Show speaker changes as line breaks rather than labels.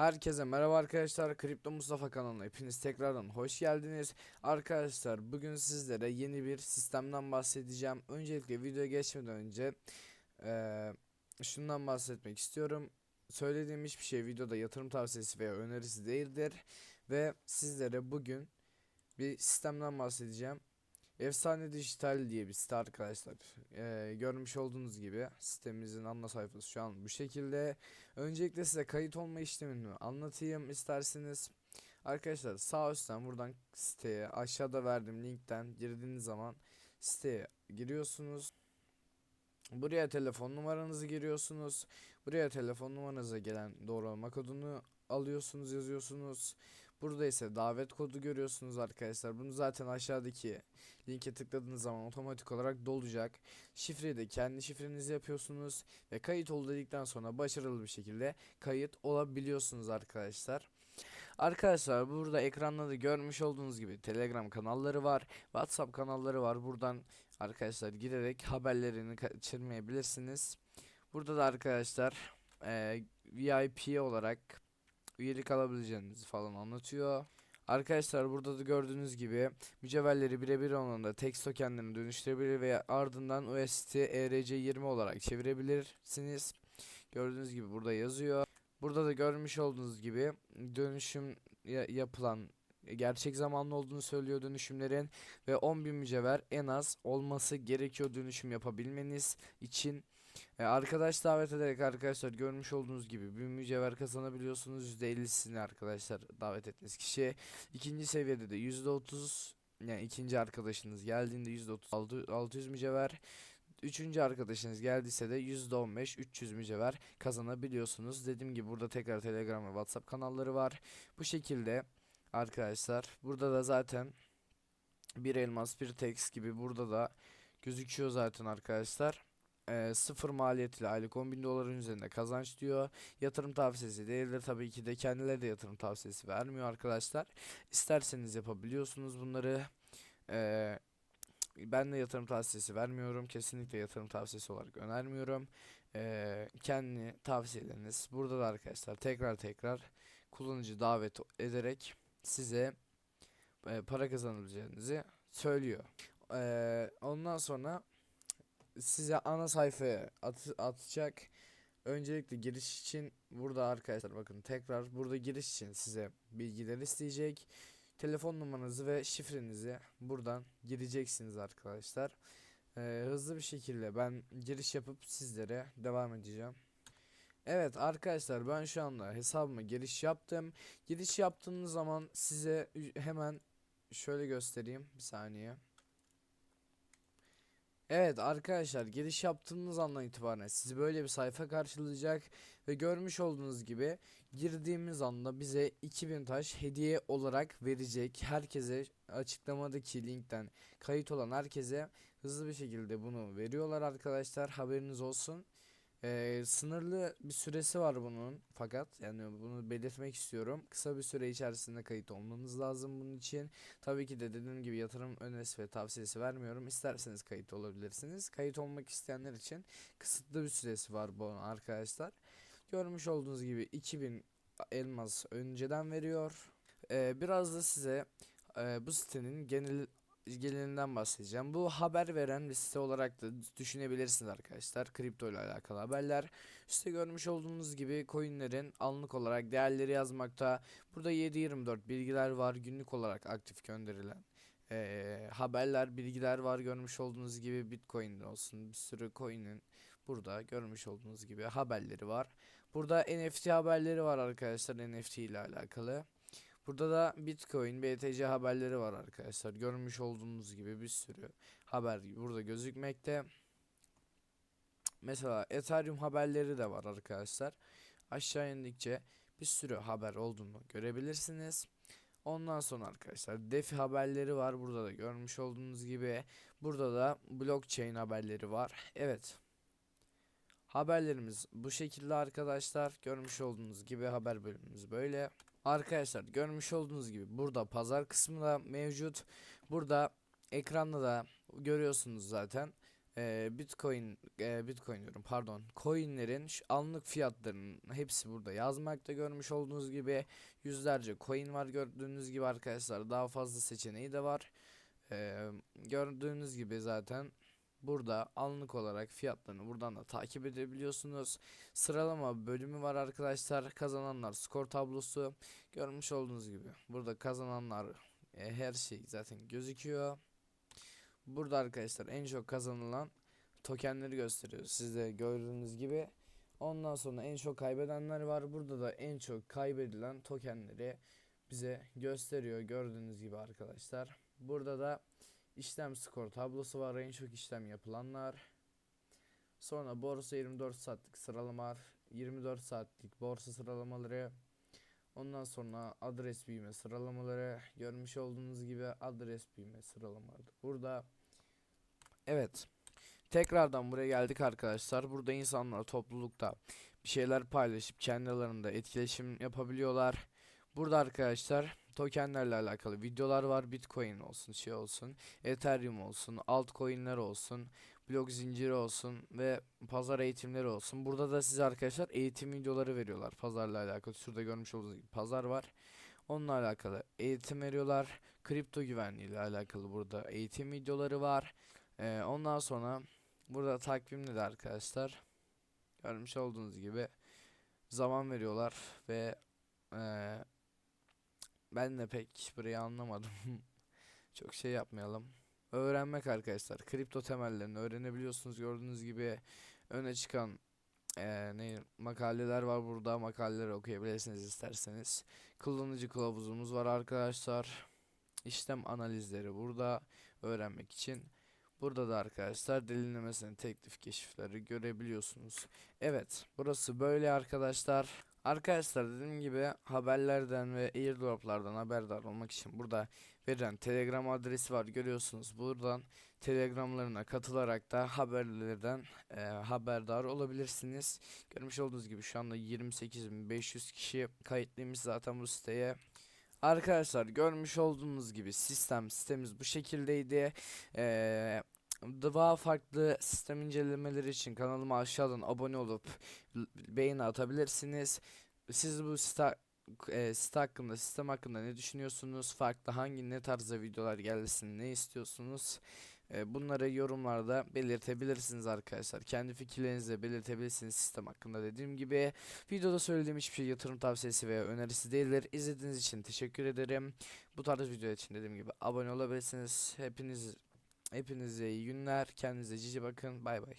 Herkese merhaba arkadaşlar. Kripto Mustafa kanalına hepiniz tekrardan hoş geldiniz. Arkadaşlar bugün sizlere yeni bir sistemden bahsedeceğim. Öncelikle videoya geçmeden önce eee, şundan bahsetmek istiyorum. Söylediğim hiçbir şey videoda yatırım tavsiyesi veya önerisi değildir. Ve sizlere bugün bir sistemden bahsedeceğim. Efsane Dijital diye bir site arkadaşlar. Eee, görmüş olduğunuz gibi sitemizin ana sayfası şu an bu şekilde. Öncelikle size kayıt olma işlemini anlatayım isterseniz. Arkadaşlar sağ üstten buradan siteye aşağıda verdiğim linkten girdiğiniz zaman siteye giriyorsunuz. Buraya telefon numaranızı giriyorsunuz. Buraya telefon numaranıza gelen doğrulama kodunu alıyorsunuz, yazıyorsunuz. Burada ise davet kodu görüyorsunuz arkadaşlar. Bunu zaten aşağıdaki linke tıkladığınız zaman otomatik olarak dolacak. Şifreyi de kendi şifrenizi yapıyorsunuz ve kayıt ol dedikten sonra başarılı bir şekilde kayıt olabiliyorsunuz arkadaşlar. Arkadaşlar burada ekranda da görmüş olduğunuz gibi Telegram kanalları var, WhatsApp kanalları var. Buradan arkadaşlar girerek haberlerini kaçırmayabilirsiniz. Burada da arkadaşlar eee, VIP olarak üyelik alabileceğinizi falan anlatıyor. Arkadaşlar burada da gördüğünüz gibi mücevherleri birebir olanında text tokenlerini dönüştürebilir ve ardından USDT ERC20 olarak çevirebilirsiniz. Gördüğünüz gibi burada yazıyor. Burada da görmüş olduğunuz gibi dönüşüm ya- yapılan gerçek zamanlı olduğunu söylüyor dönüşümlerin ve 10.000 mücevher en az olması gerekiyor dönüşüm yapabilmeniz için. E, arkadaş davet ederek arkadaşlar görmüş olduğunuz gibi bir mücevher kazanabiliyorsunuz %50'sini arkadaşlar davet ettiğiniz kişi. İkinci seviyede de %30 yani ikinci arkadaşınız geldiğinde %30 altı- 600 mücevher. Üçüncü arkadaşınız geldiyse de %15 300 mücevher kazanabiliyorsunuz. Dediğim gibi burada tekrar Telegram ve WhatsApp kanalları var. Bu şekilde arkadaşlar burada da zaten bir elmas bir text gibi burada da gözüküyor zaten arkadaşlar. Ee, sıfır maliyetli aylık 10.000 doların üzerinde kazanç diyor. Yatırım tavsiyesi değildir. Tabii ki de kendileri de yatırım tavsiyesi vermiyor arkadaşlar. İsterseniz yapabiliyorsunuz bunları. Ee, ben de yatırım tavsiyesi vermiyorum. Kesinlikle yatırım tavsiyesi olarak önermiyorum. Ee, kendi tavsiyeleriniz burada da arkadaşlar tekrar tekrar kullanıcı davet ederek size e, para kazanabileceğinizi söylüyor. Ee, ondan sonra size ana sayfaya at atacak. Öncelikle giriş için burada arkadaşlar bakın tekrar burada giriş için size bilgiler isteyecek. Telefon numaranızı ve şifrenizi buradan gireceksiniz arkadaşlar. Ee, hızlı bir şekilde ben giriş yapıp sizlere devam edeceğim. Evet arkadaşlar ben şu anda hesabıma giriş yaptım. Giriş yaptığınız zaman size hemen şöyle göstereyim bir saniye. Evet arkadaşlar giriş yaptığınız andan itibaren sizi böyle bir sayfa karşılayacak ve görmüş olduğunuz gibi girdiğimiz anda bize 2000 taş hediye olarak verecek. Herkese açıklamadaki linkten kayıt olan herkese hızlı bir şekilde bunu veriyorlar arkadaşlar haberiniz olsun. Ee, sınırlı bir süresi var bunun fakat yani bunu belirtmek istiyorum. Kısa bir süre içerisinde kayıt olmanız lazım bunun için. Tabii ki de dediğim gibi yatırım önerisi ve tavsiyesi vermiyorum. İsterseniz kayıt olabilirsiniz. Kayıt olmak isteyenler için kısıtlı bir süresi var bu arkadaşlar. Görmüş olduğunuz gibi 2000 elmas önceden veriyor. Ee, biraz da size e, bu sitenin genel genelinden bahsedeceğim. Bu haber veren bir site olarak da düşünebilirsiniz arkadaşlar. Kripto ile alakalı haberler. İşte görmüş olduğunuz gibi coinlerin anlık olarak değerleri yazmakta. Burada 7/24 bilgiler var. Günlük olarak aktif gönderilen eee, haberler, bilgiler var. Görmüş olduğunuz gibi Bitcoin olsun bir sürü coin'in burada görmüş olduğunuz gibi haberleri var. Burada NFT haberleri var arkadaşlar NFT ile alakalı. Burada da Bitcoin, BTC haberleri var arkadaşlar. Görmüş olduğunuz gibi bir sürü haber burada gözükmekte. Mesela Ethereum haberleri de var arkadaşlar. Aşağı indikçe bir sürü haber olduğunu görebilirsiniz. Ondan sonra arkadaşlar DeFi haberleri var. Burada da görmüş olduğunuz gibi. Burada da blockchain haberleri var. Evet. Haberlerimiz bu şekilde arkadaşlar. Görmüş olduğunuz gibi haber bölümümüz böyle. Arkadaşlar görmüş olduğunuz gibi burada pazar kısmı da mevcut. Burada ekranda da görüyorsunuz zaten. e, Bitcoin e, Bitcoin diyorum pardon coinlerin anlık fiyatlarının hepsi burada yazmakta görmüş olduğunuz gibi yüzlerce coin var gördüğünüz gibi arkadaşlar daha fazla seçeneği de var. E, gördüğünüz gibi zaten burada anlık olarak fiyatlarını buradan da takip edebiliyorsunuz. Sıralama bölümü var arkadaşlar. Kazananlar skor tablosu görmüş olduğunuz gibi. Burada kazananlar e, her şey zaten gözüküyor. Burada arkadaşlar en çok kazanılan tokenleri gösteriyor. Siz de gördüğünüz gibi. Ondan sonra en çok kaybedenler var. Burada da en çok kaybedilen tokenleri bize gösteriyor. Gördüğünüz gibi arkadaşlar. Burada da işlem skor tablosu var. En çok işlem yapılanlar. Sonra borsa 24 saatlik sıralamalar. 24 saatlik borsa sıralamaları. Ondan sonra adres büyüme sıralamaları görmüş olduğunuz gibi adres büyüme sıralamaları da burada. Evet. Tekrardan buraya geldik arkadaşlar. Burada insanlar toplulukta bir şeyler paylaşıp kendi aralarında etkileşim yapabiliyorlar. Burada arkadaşlar tokenlerle alakalı videolar var. Bitcoin olsun, şey olsun, Ethereum olsun, altcoin'ler olsun, blok zinciri olsun ve pazar eğitimleri olsun. Burada da size arkadaşlar eğitim videoları veriyorlar. Pazarla alakalı. Şurada görmüş olduğunuz gibi pazar var. Onunla alakalı eğitim veriyorlar. Kripto güvenliği ile alakalı burada eğitim videoları var. Ee, ondan sonra burada takvimli de arkadaşlar. Görmüş olduğunuz gibi zaman veriyorlar ve eee, ben de pek burayı anlamadım. Çok şey yapmayalım. Öğrenmek arkadaşlar. Kripto temellerini öğrenebiliyorsunuz. Gördüğünüz gibi öne çıkan eee, ne makaleler var burada. Makaleleri okuyabilirsiniz isterseniz. Kullanıcı kılavuzumuz var arkadaşlar. İşlem analizleri burada öğrenmek için. Burada da arkadaşlar derinlemesine teklif keşifleri görebiliyorsunuz. Evet, burası böyle arkadaşlar. Arkadaşlar dediğim gibi haberlerden ve airdroplardan haberdar olmak için burada verilen telegram adresi var görüyorsunuz. Buradan telegramlarına katılarak da haberlerden e, haberdar olabilirsiniz. Görmüş olduğunuz gibi şu anda 28.500 kişi kayıtlıymış zaten bu siteye. Arkadaşlar görmüş olduğunuz gibi sistem sistemimiz bu şekildeydi. Ee, daha farklı sistem incelemeleri için kanalıma aşağıdan abone olup beğeni atabilirsiniz. Siz bu site, e, site hakkında, sistem hakkında ne düşünüyorsunuz? Farklı hangi ne tarzda videolar gelsin, ne istiyorsunuz? E, bunları yorumlarda belirtebilirsiniz arkadaşlar. Kendi fikirlerinizi de belirtebilirsiniz sistem hakkında dediğim gibi. Videoda söylediğim hiçbir şey yatırım tavsiyesi veya önerisi değildir. İzlediğiniz için teşekkür ederim. Bu tarz video için dediğim gibi abone olabilirsiniz. Hepiniz hepinize iyi günler. Kendinize cici bakın. Bay bay.